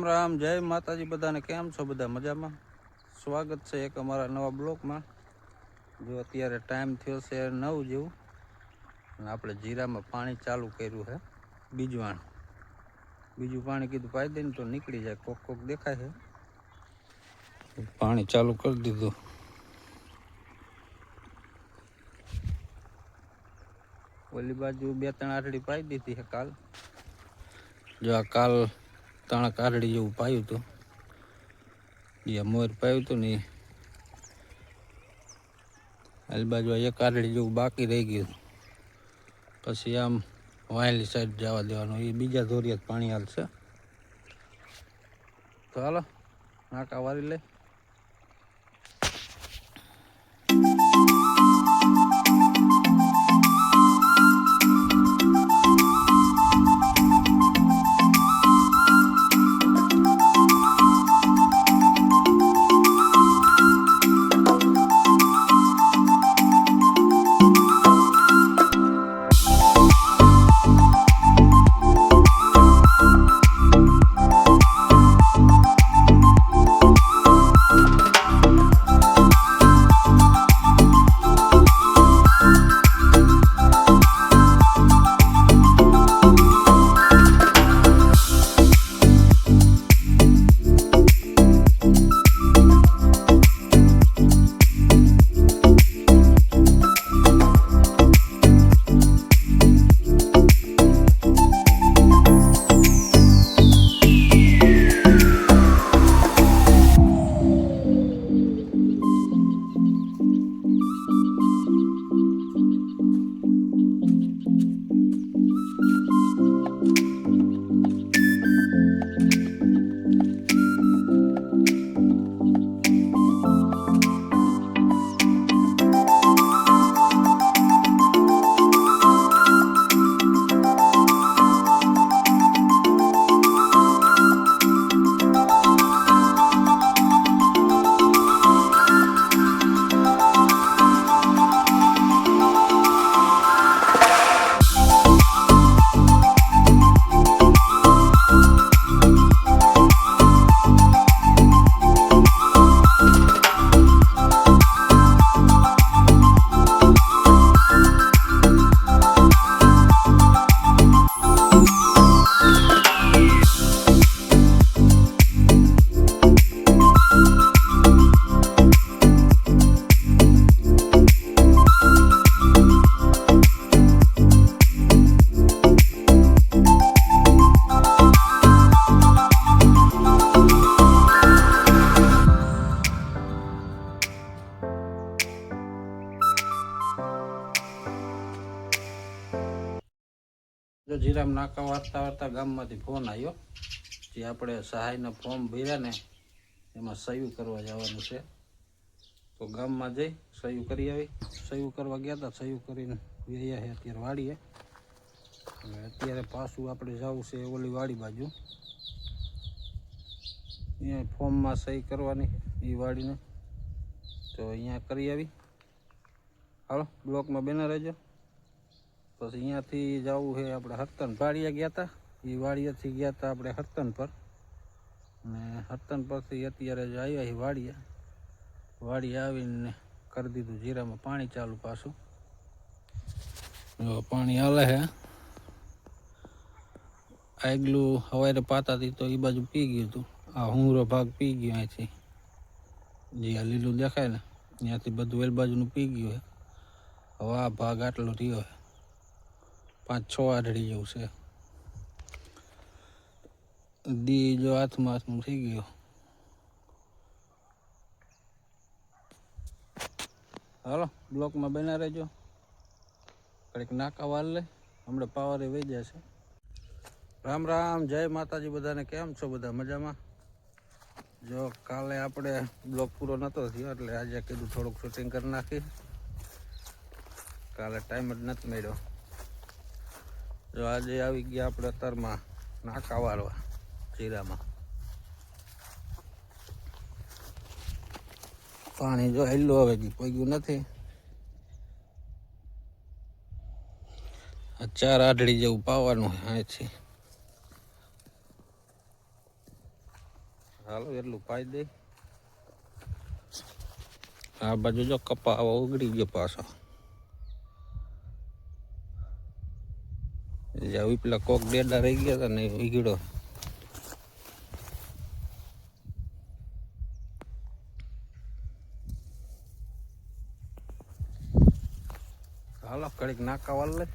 રામ રામ, જય માતાજી બધાને, કેમ છો બધા મજામાં? સ્વાગત છે એક અમારા નવા બ્લોકમાં. જો અત્યારે ટાઈમ થયો છે નવ જેવું, અને આપણે જીરામાં પાણી ચાલુ કર્યું છે, બીજવાણ. બીજું પાણી કીધું, પાઈ દઈને તો નીકળી જાય, કોક કોક દેખાય છે. પાણી ચાલુ કરી દીધું. ઓલી બાજુ બે ત્રણ આટલી પાઈ દીધી છે કાલ. જો આ કાલ ત્રણ કારડી જેવું પાયું હતું. જે મોર પાયું હતું ને એ બાજુ એક કારડી જેવું બાકી રહી ગયું. પછી આમ વાયલી સાઈડ જવા દેવાનું. એ બીજા ધોરિયા પાણી હાલશે. તો હાલો, નાકા વારી લઈ. જો જીરામ નાકા વાંચતા વાંચતા ગામમાંથી ફોન આવ્યો. જે આપણે સહાયના ફોર્મ ભર્યા ને, એમાં સહયું કરવા જવાનું છે. તો ગામમાં જઈ સહયું કરી આવી. સહયું કરવા ગયા હતા સહયું કરીને વ્યાયા છે અત્યારે વાડીએ. અત્યારે પાછું આપણે જવું છે ઓલી વાડી બાજુ. અહીંયા ફોર્મમાં સહી કરવાની એ વાડીને. તો અહીંયા કરી આવી. હાલો, બ્લોકમાં બેના રહેજો. પછી અહીંયાથી જવું છે આપણે હરતન વાડીએ ગયા હતા એ વાડીએથી ગયા હતા આપણે હરતન પર. અને હરતન પરથી અત્યારે જ આવ્યા એ વાડીએ વાડી આવીને કરી દીધું જીરામાં પાણી ચાલુ પાછું. પાણી હાલે છે આગલું હવારે પાતાથી તો એ બાજુ પી ગયું હતું આ હુંરો ભાગ પી ગયો અહીંથી. જે આ લીલું દેખાય ને, ત્યાંથી બધું વેલ બાજુનું પી ગયું છે હવે આ ભાગ આટલો રહ્યો છે પાંચ છ આઢળી જેવું છે. દી જો હાથમાં હાથમાં થઈ ગયો. હાલો, બ્લોકમાં બના રહેજો. કડીક નાકા વાલ લે. હમણાં પાવરે વહી જશે રામ રામ, જય માતાજી બધાને. કેમ છો બધા? મજામાં? જો કાલે આપણે બ્લોક પૂરો નહોતો થયો, એટલે આજે કીધું થોડુંક શૂટિંગ કરી નાખી કાલે ટાઈમ જ નથી મળ્યો. જો આજે આવી ગયા આપણે અત્યારમાં નાકા વાળવા, જીરામાં. પાણી જો હેલું હવે ગયું નથી. ચાર આઢળી જેવું પાવાનું અહીંથી હાલો, એટલું પાઈ દે. આ બાજુ જો કપા ઉગડી ગયો પાછો. જ્યાં પેલા કોક ડેડા રહી ગયા હતા ને વીગડો. હાલો કડીક નાકા વાળ લે